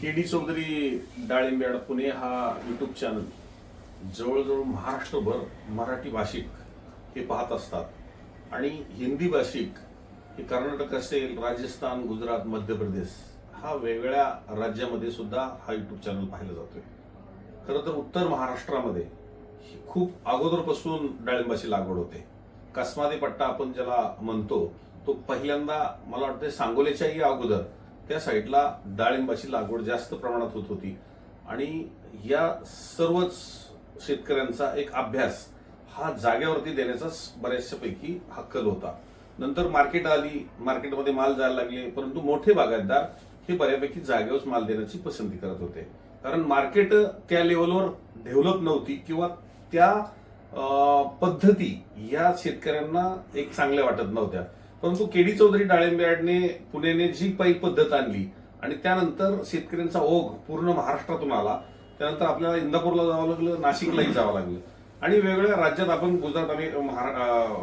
के D Chaudhari डाळिंबेड पुणे हा YouTube channel जवळजवळ महाराष्ट्रभर मराठी भाषिक हे पाहत असतात. आणि हिंदी भाषिक हे कर्नाटक असेल राजस्थान गुजरात मध्य प्रदेश हा वेगवेगळ्या राज्यामध्ये सुद्धा हा युट्यूब चॅनल पाहिला जातोय. खरं तर उत्तर महाराष्ट्रामध्ये ही खूप अगोदरपासून डाळिंबाची लागवड होते. कसमादी पट्टा आपण ज्याला म्हणतो तो पहिल्यांदा मला वाटतं सांगोल्याच्याही अगोदर त्या साईडला डाळिंबाची लागवड जास्त प्रमाणात होत होती. आणि या सर्वच शेतकऱ्यांचा एक अभ्यास हा जाग्यावरती देण्याचा बऱ्याचशापैकी हा कल होता. नंतर मार्केट आली मार्केटमध्ये माल जायला लागले परंतु मोठे बागायतदार हे बऱ्यापैकी जागेवरच माल देण्याची पसंती करत होते. कारण मार्केट त्या लेवलवर डेव्हलप नव्हती किंवा त्या पद्धती या शेतकऱ्यांना एक चांगल्या वाटत नव्हत्या. परंतु केडी चौधरी डाळिंबेडने पुण्याने जी काही पद्धत आणली आणि त्यानंतर शेतकऱ्यांचा ओघ पूर्ण महाराष्ट्रातून आला त्यानंतर आपल्याला इंदापूरला जावं लागलं नाशिकलाही जावं लागलं. आणि वेगवेगळ्या राज्यात आपण गुजरात आणि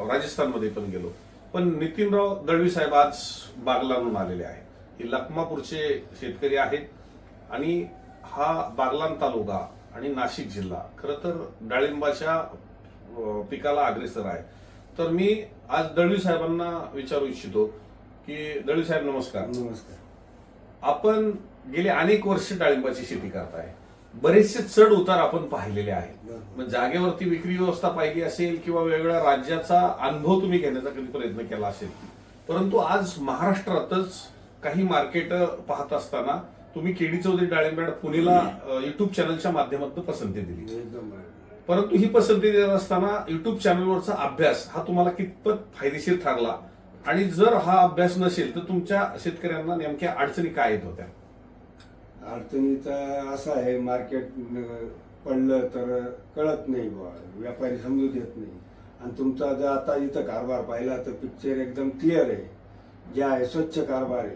राजस्थानमध्ये पण गेलो. पण नितीनराव दळवी साहेब आज बागलांहून आलेले आहेत. हे लखमापूरचे शेतकरी आहेत आणि हा बागलान तालुका आणि नाशिक जिल्हा खरं तर डाळिंबाच्या पिकाला अग्रेसर आहे. तर मी आज दळवी साहेबांना विचारू इच्छितो की दळवी साहेब नमस्कार. नमस्कार. आपण गेले अनेक वर्ष डाळिंबाची शेती करताय. बरेचसे चढ उतार आपण पाहिलेले आहेत. मग जागेवरती विक्री व्यवस्था पाहिली असेल किंवा वेगवेगळ्या राज्याचा अनुभव तुम्ही घेण्याचा कधी प्रयत्न केला असेल. परंतु आज महाराष्ट्रातच काही मार्केट पाहत असताना तुम्ही केडी चौधरी डाळिंबेड पुणेला युट्यूब चॅनलच्या माध्यमातून पसंती दिली. परंतु ही पसंती देत असताना युट्यूब चॅनलवरचा अभ्यास हा तुम्हाला कितपत फायदेशीर ठरला? आणि जर हा अभ्यास नसेल तर तुमच्या शेतकऱ्यांना नेमक्या अडचणी काय येत होत्या? अडचणीचा असं आहे मार्केट पडलं तर कळत नाही बुवा. व्यापारी समजू देत नाही. आणि तुमचा जर आता इथं कारभार पाहिला तर पिक्चर एकदम क्लिअर आहे. जे आहे स्वच्छ कारभार आहे.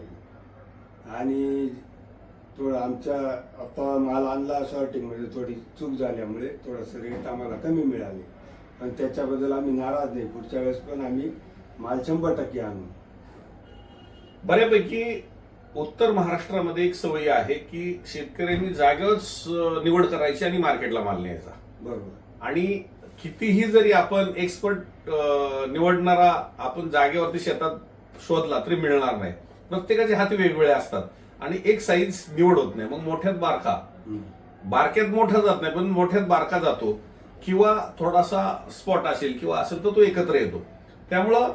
आणि थोडं आमच्या आता माल आणला सॉर्टिंगमध्ये थोडी चूक झाल्यामुळे थोडंसं रेट आम्हाला कमी मिळाले. पण त्याच्याबद्दल आम्ही नाराज नाही. पुढच्या वेळेस पण आम्ही माल शंभर टक्के आणू. बऱ्यापैकी उत्तर महाराष्ट्रामध्ये एक सवय आहे की शेतकऱ्यांनी जागेवरच निवड करायची आणि मार्केटला माल न्यायचा. बरोबर. आणि कितीही जरी आपण एक्सपर्ट निवडणारा आपण जागेवरती शेतात शोधला तरी मिळणार नाही. प्रत्येकाचे हात वेगवेगळे असतात. आणि एक साईज निवड होत नाही. मग मोठ्यात बारका. बारक्यात मोठा जात नाही पण मोठ्यात बारका जातो. किंवा थोडासा स्पॉट असेल किंवा असेल तर तो एकत्र येतो. त्यामुळं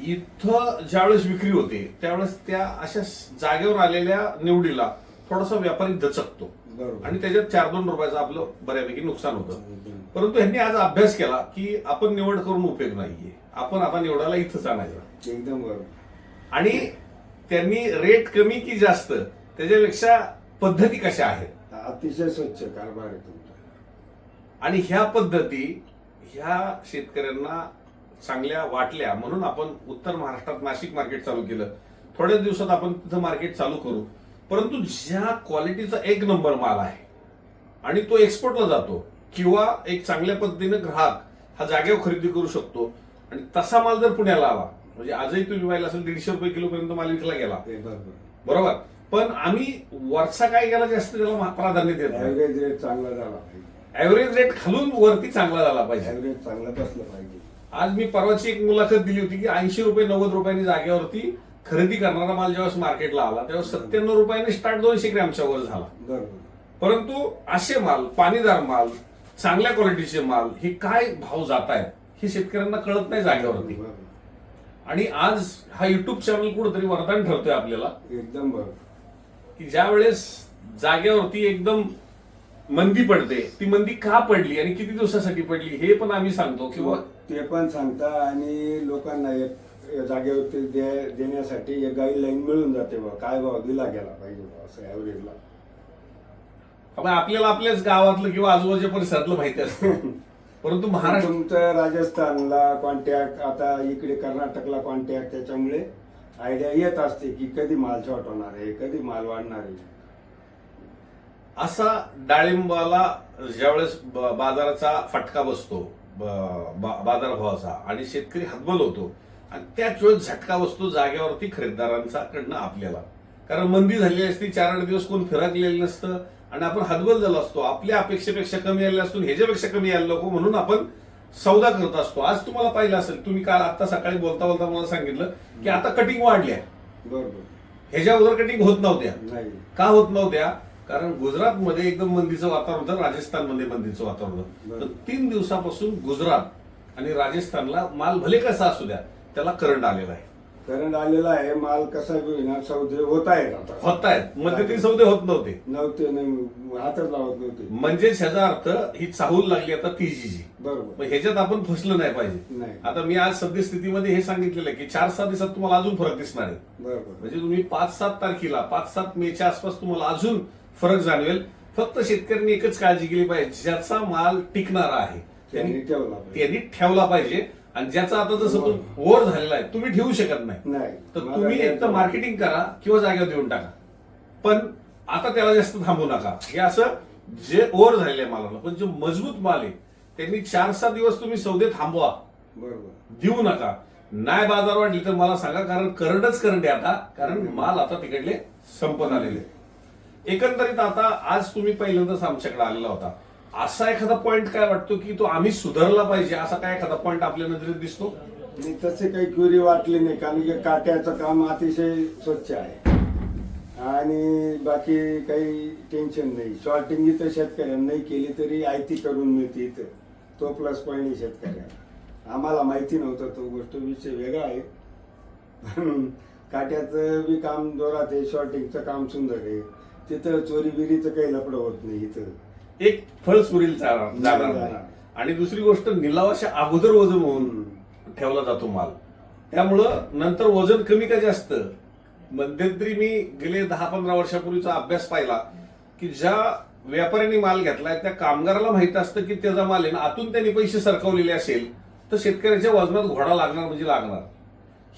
इथं ज्यावेळेस विक्री होते त्यावेळेस त्या अशा जागेवर आलेल्या निवडीला थोडासा व्यापारी दचकतो. बरोबर. आणि त्याच्यात चार दोन रुपयाचं आपलं बऱ्यापैकी नुकसान होतं. परंतु ह्यांनी आज अभ्यास केला की आपण निवड करून उपयोग नाहीये. आपण आता निवडायला इथंच आणायचं. एकदम बरोबर. आणि त्यांनी रेट कमी की जास्त त्याच्यापेक्षा पद्धती कशा आहेत? अतिशय स्वच्छ कारभार आहे तुमचा. आणि ह्या पद्धती ह्या शेतकऱ्यांना चांगल्या वाटल्या म्हणून आपण उत्तर महाराष्ट्रात नाशिक मार्केट चालू केलं. थोड्या दिवसात आपण तिथं मार्केट चालू करू. परंतु ज्या क्वालिटीचा एक नंबर माल आहे आणि तो एक्सपोर्टला जातो किंवा एक चांगल्या पद्धतीने ग्राहक हा जागेवर खरेदी करू शकतो आणि तसा माल जर पुण्याला आला म्हणजे आजही तुम्ही पाहिलं असेल दीडशे रुपये किलो पर्यंत माल विकला गेला. बरोबर. बरोबर? पण आम्ही वरचा काय गेला जास्त त्याला प्राधान्य देत नाही. ऍव्हरेज रेट चांगला झाला पाहिजे. ऍव्हरेज रेट खालून वरती चांगला झाला पाहिजे. ऍव्हरेज चांगला बसलं पाहिजे. आज मी परवाची एक मुलाखत दिली होती की ऐंशी रुपये नव्वद रुपयांनी जागेवरती खरेदी करणारा माल ज्यावेळेस मार्केटला आला त्यावेळेस सत्त्याण्णव रुपयांनी स्टार्ट दोनशे ग्रॅमच्या वर झाला. परंतु असे माल पाणीदार माल चांगल्या क्वालिटीचे माल हे काय भाव जात आहेत हे शेतकऱ्यांना कळत नाही जागेवरती. बरोबर. आणि आज हा युट्यूब चॅनल कुठंतरी वरदान ठरतोय आपल्याला. एकदम बरोबर. की ज्या वेळेस जागेवरती एकदम मंदी पडते ती मंदी का पडली आणि किती दिवसासाठी पडली हे पण आम्ही सांगतो किंवा ते पण सांगता आणि लोकांना एक जागेवरती दे- देण्यासाठी एक गाईडलाईन मिळून जाते बा. काय भाव दिला गेला पाहिजे बा असं ऍव्हरेजला आपल्याला आपल्याच गावातलं किंवा आजूबाजूच्या परिसरातलं माहिती असतं. परंतु महाराष्ट्र तुमचं राजस्थानला कॉन्टॅक्ट आता इकडे कर्नाटकला कॉन्टॅक्ट त्याच्यामुळे आयडिया येत असते की कधी माल शॉर्ट होणार आहे कधी माल वाढणार आहे. असा डाळिंबाला ज्यावेळेस ब- बाजाराचा फटका बसतो ब- बा- बाजारभावाचा आणि शेतकरी हतबल होतो आणि त्याच वेळेस झटका बसतो जागेवरती खरेदीदारांचा कडनं आपल्याला. कारण मंदी झालेली असते चार आठ दिवस कोण फिरकलेलं नसतं आणि आपण हतबल झालो असतो आपल्या अपेक्षेपेक्षा कमी आले असतो ह्याच्यापेक्षा कमी आले नको म्हणून आपण सौदा करत असतो. आज तुम्हाला पाहिलं असेल तुम्ही काल आता सकाळी बोलता बोलता मला सांगितलं की आता कटिंग वाढल्या. बरोबर. ह्याच्या अगोदर कटिंग होत नव्हत्या. का होत नव्हत्या? कारण गुजरातमध्ये एकदम मंदीचं वातावरण होतं राजस्थानमध्ये मंदीचं वातावरण होतं. तर तीन दिवसापासून गुजरात आणि राजस्थानला माल भले कसा असू द्या त्याला करंट आलेला आहे. करंट आलेला आहे माल कसा होईना सौदे होत आहेत आता. होत आहेत मध्यंतरी सौदे होत नव्हते. नव्हते नाही हातच लावत नव्हते. म्हणजे ह्याचा अर्थ ही चाहूल लागली आता तेजीची बरोबर. मग ह्याच्यात आपण फसलो नाही पाहिजे. नाही. आता मी आज सद्यस्थितीमध्ये हे सांगितलेलं आहे की चार सहा दिवसात तुम्हाला अजून फरक दिसणार आहे. बरोबर. म्हणजे तुम्ही पाच सात तारखेला पाच सात मेच्या आसपास तुम्हाला अजून फरक जाणवेल. फक्त शेतकऱ्यांनी एकच काळजी केली पाहिजे ज्याचा माल टिकणारा आहे. त्यांनी त्यांनी ठेवला पाहिजे. त्यांनी ठेवला पाहिजे. आणि ज्याचा आता जसं तो ओव्हर झालेला आहे तुम्ही ठेवू शकत नाही. नाही. तर तुम्ही एक तर. मार्केटिंग करा किंवा जागेवर देऊन टाका. पण आता त्याला जास्त थांबू नका. हे असं जे ओव्हर झालेलं आहे मालाला पण जो मजबूत माल आहे त्यांनी चार सहा दिवस तुम्ही सौदे थांबवा. बरोबर. देऊ नका. नाही बाजार वाढली तर मला सांगा कारण करंटच करंट आहे आता. कारण माल आता तिकडले संपत आलेले. एकंदरीत आता आज तुम्ही पहिल्यांदाच आमच्याकडे आलेला होता. असा एखादा पॉइंट काय वाटतो की तो आम्ही सुधारला पाहिजे? असा काय एखादा पॉइंट आपल्या नजरेत दिसतो? आणि तसे काही क्युरी वाटली नाही कारण की काट्याचं काम अतिशय स्वच्छ आहे. आणि बाकी काही टेन्शन नाही. शॉर्टिंग इथं शेतकऱ्यांना नाही केली तरी आयती करून मिळते इथं. तो प्लस पॉईंट आहे शेतकऱ्याला. आम्हाला माहिती नव्हतं तो गोष्ट विषय वेगळा आहे. पण काट्याचं बी काम जोरात आहे शॉर्टिंगचं काम सुंदर आहे. तिथं चोरी बिरीचं काही लपडं होत नाही इथं. एक फळ सुरील जाणार नाही. आणि दुसरी गोष्ट निलावाच्या अगोदर वजन होऊन ठेवला जातो माल. त्यामुळं नंतर वजन कमी का जास्त? मध्यंतरी मी गेले दहा पंधरा वर्षापूर्वीचा अभ्यास पाहिला की ज्या व्यापाऱ्यांनी माल घेतलाय त्या कामगाराला माहीत असतं की त्याचा माल आहे ना आतून त्यांनी पैसे सरकवलेले असेल तर शेतकऱ्याच्या वजनात घोडा लागणार म्हणजे लागणार.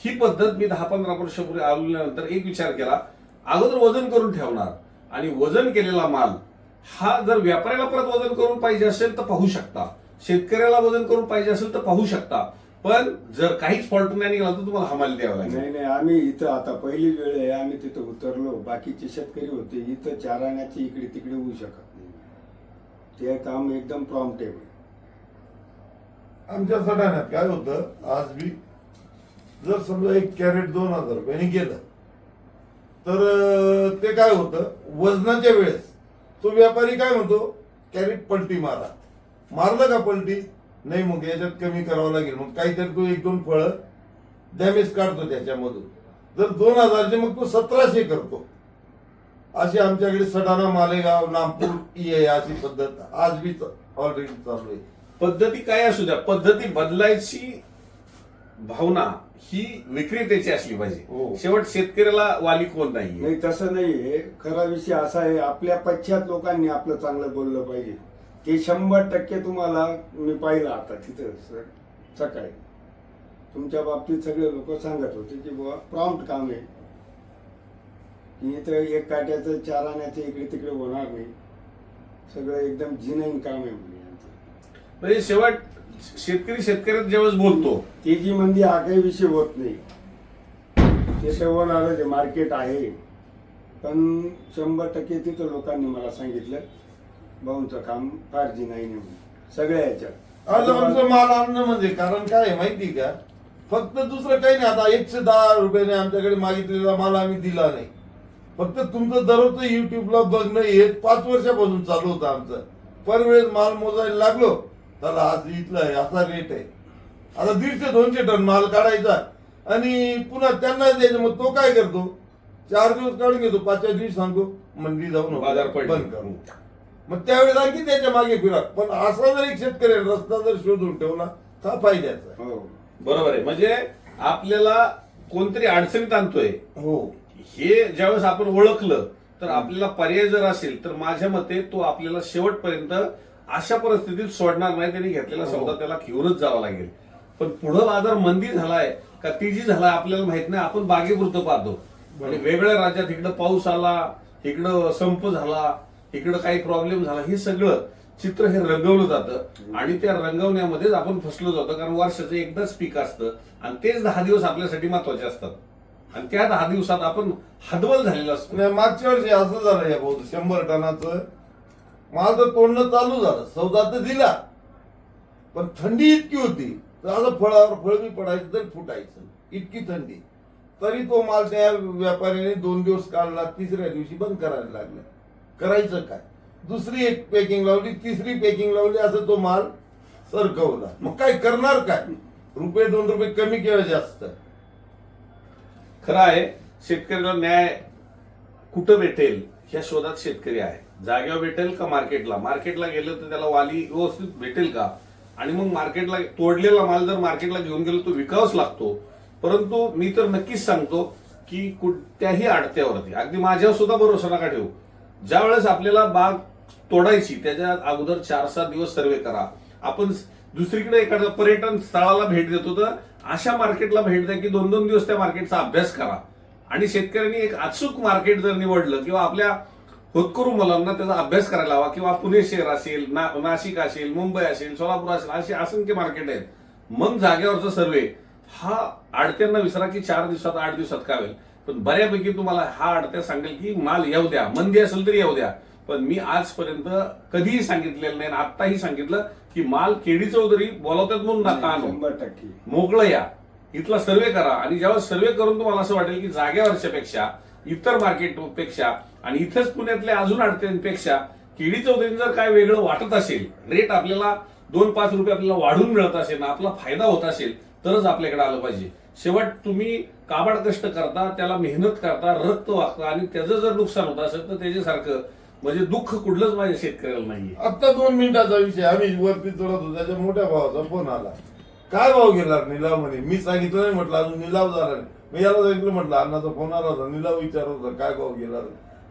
ही पद्धत मी दहा पंधरा वर्षापूर्वी आल्यानंतर एक विचार केला. अगोदर वजन करून ठेवणार आणि वजन केलेला माल हा जर व्यापाऱ्याला परत वजन करून पाहिजे असेल तर पाहू शकता. शेतकऱ्याला वजन करून पाहिजे असेल तर पाहू शकता. पण जर काहीच फॉल्ट नाही निघाला तर तुम्हाला हमाली द्यावं लागेल. नाही नाही आम्ही इथं आता पहिली वेळ आहे आम्ही तिथं उतरलो. बाकीचे शेतकरी होते इथं चाराण्याची इकडे तिकडे होऊ शकत नाही. ते काम एकदम प्रॉम्प्ट आहे. आमच्या सटाण्यात काय होतं आज बी जर समजा एक कॅरेट दोन हजार रुपयाने गेलं तर ते काय होतं वजनाच्या वेळेस तो व्यापारी काय म्हणतो? कॅरेट पलटी मारा. मारलं का पलटी? नाही मग याच्यात कमी करावं लागेल. मग काहीतरी तू एक दोन फळं डॅमेज काढतो त्याच्यामधून. जर दोन हजारचे मग तो सतराशे करतो. अशी आमच्याकडे सडाना मालेगाव नागपूर ही अशी पद्धत आज बी ऑलरेडी चालू आहे. पद्धती काय असू द्या. पद्धती बदलायची भावना ही विक्रेत्याची असली हो. पाहिजे शेवट शेतकऱ्याला वाली कोण नाहीये? नाही तसं नाहीये. खरा विषय असा आहे आपल्या पश्चात लोकांनी आपलं चांगलं बोललं पाहिजे. ते शंभर टक्के तुम्हाला मी पाहिलं आता तिथं सकाळी. तुमच्या बाबतीत सगळे लोक सांगत होते की बुवा प्रॉम्प्ट काम आहे. इथं एक काट्याचं चार आण्याचं इकडे तिकडे होणार नाही. सगळं एकदम जिनाईन काम आहे. म्हणजे शेवट शेतकरी शेतकऱ्यात ज्यावेळेस बोलतो तेजी मंदी हा काही विषय होत नाही. ते तर होणारच आहे मार्केट आहे पण शंभर टक्के तिथं लोकांनी मला सांगितलं भाऊंचं काम फार जी नाही म्हणून सगळ्या याच्यात आज आमचं माल आणणं म्हणजे कारण काय आहे माहिती का? फक्त दुसरं काही नाही. आता एकशे दहा रुपयाने आमच्याकडे मागितलेला माल आम्ही दिला नाही. फक्त तुमचं दररोजचं युट्यूबला बघणं हे पाच वर्षापासून चालू होतं आमचं. पर वेळेस माल मोजायला लागलो त्याला आज इथला असा रेट आहे. आता दीडशे दोनशे टन माल काढायचा आणि पुन्हा त्यांना द्यायचं मग तो काय करतो? चार दिवस काढून घेतो पाचव्या दिवशी सांगतो मंडी जाऊन बाजार बंद करू. मग त्यावेळेस आणखी त्याच्यामागे फिरा. पण असा जर एक शेतकरी रस्ता जर शोधून ठेवला तर फायद्याचा. हो. बरोबर आहे. म्हणजे आपल्याला कोणतरी अडचणीत आणतोय. हो. हे ज्यावेळेस आपण ओळखलं तर आपल्याला पर्याय जर असेल तर माझ्या मते तो आपल्याला शेवटपर्यंत अशा परिस्थितीत सोडणार नाही त्यांनी घेतलेला हो. सौदा त्याला घेऊनच जावा लागेल. पण पुढं बाजार मंदी झालाय का तेजी झालाय आपल्याला माहीत नाही आपण बागेपुरतं पाहतो. आणि वेगळ्या राज्यात इकडं पाऊस आला इकडं संप झाला इकडं काही प्रॉब्लेम झाला हे सगळं चित्र हे रंगवलं जातं. आणि त्या रंगवण्यामध्येच आपण फसलो जातो कारण वर्षाचं एकदाच पीक असतं आणि तेच दहा दिवस आपल्यासाठी महत्त्वाचे असतात. आणि त्या दहा दिवसात आपण हदवल झालेला असतो. मागच्या वर्षी असं झालं या भाऊ शंभर टनाचं. माल तर तोडणं चालू झालं सौदा तर दिला. पण थंडी इतकी होती तर असं फळावर फळ बी पडायचं तर फुटायचं इतकी थंडी. तरी तो माल त्या व्यापाऱ्याने दोन दिवस काढला तिसऱ्या दिवशी बंद करायला लागला. करायचं काय? दुसरी एक पॅकिंग लावली तिसरी पॅकिंग लावली असं तो माल सरकवला. मग काय करणार काय? रुपये दोन रुपये कमी किंवा जास्त. खरं आहे शेतकऱ्याला न्याय कुठं भेटेल ह्या शोधात शेतकरी आहे. जागेवर भेटेल का मार्केटला? मार्केटला गेलं तर त्याला वाली व्यवस्थित भेटेल का? आणि मग मार्केटला तोडलेला माल जर मार्केटला घेऊन गेलो तो विकावाच लागतो. परंतु मी तर नक्कीच सांगतो की कोणत्याही आडत्यावरती अगदी माझ्यावर सुद्धा भरोसा नका ठेवू. ज्या वेळेस आपल्याला बाग तोडायची त्याच्या अगोदर चार सात दिवस सर्वे करा. आपण दुसरीकडे एखाद्या पर्यटन स्थळाला भेट देतो तर अशा मार्केटला भेट द्या की दोन दोन दिवस त्या मार्केटचा अभ्यास करा. आणि शेतकऱ्यांनी एक अचूक मार्केट जर निवडलं किंवा आपल्या होतकरू मुलांना त्याचा अभ्यास करायला हवा किंवा पुणे शहर असेल ना नाशिक असेल मुंबई असेल सोलापूर असेल असे असंख्य मार्केट आहेत. मग जागेवरचा सर्वे हा आडत्यांना विसरा की चार दिवसात आठ दिवसात काय होईल? पण बऱ्यापैकी तुम्हाला हा आडत्या सांगेल की माल येऊ द्या. मंदी असेल तरी येऊ द्या. पण मी आजपर्यंत कधीही सांगितलेलं नाही आणि आत्ताही सांगितलं की माल केडी चौधरी बोलवतात म्हणून नका. आणू टक्के. मोकळं या. इथला सर्वे करा. आणि जेव्हा सर्वे करून तुम्हाला असं वाटेल की जागेवरच्या पेक्षा इतर मार्केटपेक्षा आणि इथंच पुण्यातल्या अजून अडचणींपेक्षा केळी चौधरी जर काय वेगळं वाटत असेल रेट आपल्याला दोन पाच रुपये आपल्याला वाढून मिळत असेल आपला फायदा होत असेल तरच आपल्याकडे आलं पाहिजे. शेवट तुम्ही काबाड कष्ट करता त्याला मेहनत करता रक्त वागता आणि त्याचं जर नुकसान होत असेल तर त्याच्यासारखं म्हणजे दुःख कुठलंच माझ्या शेतकऱ्याला नाही आता दोन मिनिटाचा विषय आम्ही वरती चढत होतो त्याच्या मोठ्या भावाचा फोन आला. काय भाव गेला निलाव म्हणे? मी सांगितलं नाही म्हटलं अजून निलाव झाला नाही. मी याला सांगितलं म्हटलं अण्णाचा फोन आला होता निलाव विचारत होता काय भाव गेला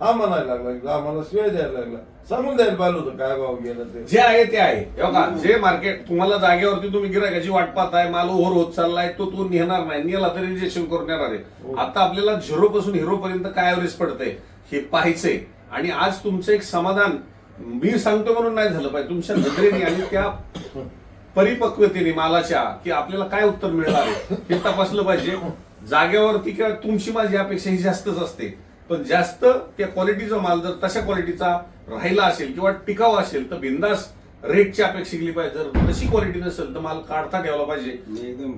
हा म्हणायला लागला आम्हाला शिवाय द्यायला लागला. सांगून द्यायला पाहिलं होतं काय भाव गेला ते. जे आहे ते आहे. हे बघा जे मार्केट तुम्हाला जागेवरती तुम्ही गिरायकाची वाट पाहताय माल ओव्हर होत चाललाय तो तू नेणार नाही नेला तरी रिजेक्शन करून येणार आहे आता आपल्याला झिरो पासून हिरो पर्यंत काय ऍव्हरेज पडतंय हे पाहायचंय. आणि आज तुमचं एक समाधान मी सांगतो म्हणून नाही झालं पाहिजे. तुमच्या नजरेने आणि त्या परिपक्वतेने मालाच्या की आपल्याला काय उत्तर मिळणार आहे हे तपासलं पाहिजे. जागेवरती किंवा तुमची माझी अपेक्षा ही जास्तच असते. पण जास्त त्या क्वालिटीचा माल जर तशा क्वालिटीचा राहिला असेल किंवा टिकाऊ असेल तर बिंदास रेटची अपेक्षा केली पाहिजे. जर तशी क्वालिटी नसेल तर माल काढता ठेवला पाहिजे. एकदम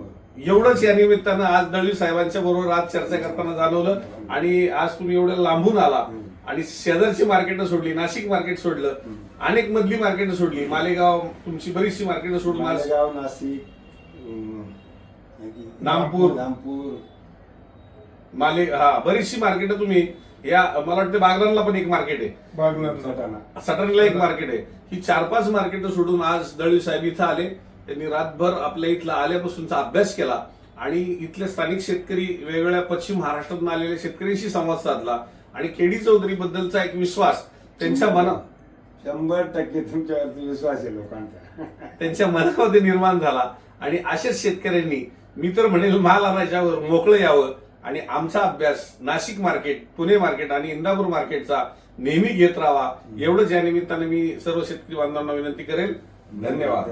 एवढंच या निमित्तानं आज दळवी साहेबांच्या बरोबर आज चर्चा करताना जाणवलं. आणि आज तुम्ही एवढ्या लांबून आला. आणि शेजारची मार्केट सोडली नाशिक मार्केट सोडलं अनेक मधली मार्केट सोडली. मालेगाव तुमची बरीचशी मार्केट सोडून आज मालेगाव नाशिक अं, नागपूर. नागपूर. माले हा बरीचशी मार्केट तुम्ही या मला वाटतं बागरांना पण एक मार्केट आहे. बागलांना सटाणा. सटरला एक मार्केट आहे. ही चार पाच मार्केट सोडून आज दळवी साहेब इथं आले. त्यांनी रातभर आपल्या इथला आल्यापासूनचा अभ्यास केला आणि इथले स्थानिक शेतकरी वेगवेगळ्या पश्चिम महाराष्ट्रातून आलेल्या शेतकऱ्यांशी संवाद साधला. आणि केडी चौधरी बद्दलचा एक विश्वास त्यांच्या मनात शंभर टक्के तुमच्यावरती विश्वास आहे लोकांचा. त्यांच्या मनामध्ये निर्माण झाला. आणि अशाच शेतकऱ्यांनी मी तर म्हणेल माल आणायच्यावर मोकळं यावं. आणि आमचा अभ्यास नाशिक मार्केट पुणे मार्केट आणि इंदापूर मार्केटचा नेहमी घेत राहावा एवढंच या निमित्ताने मी सर्व शेतकरी बांधवांना विनंती करेल. धन्यवाद.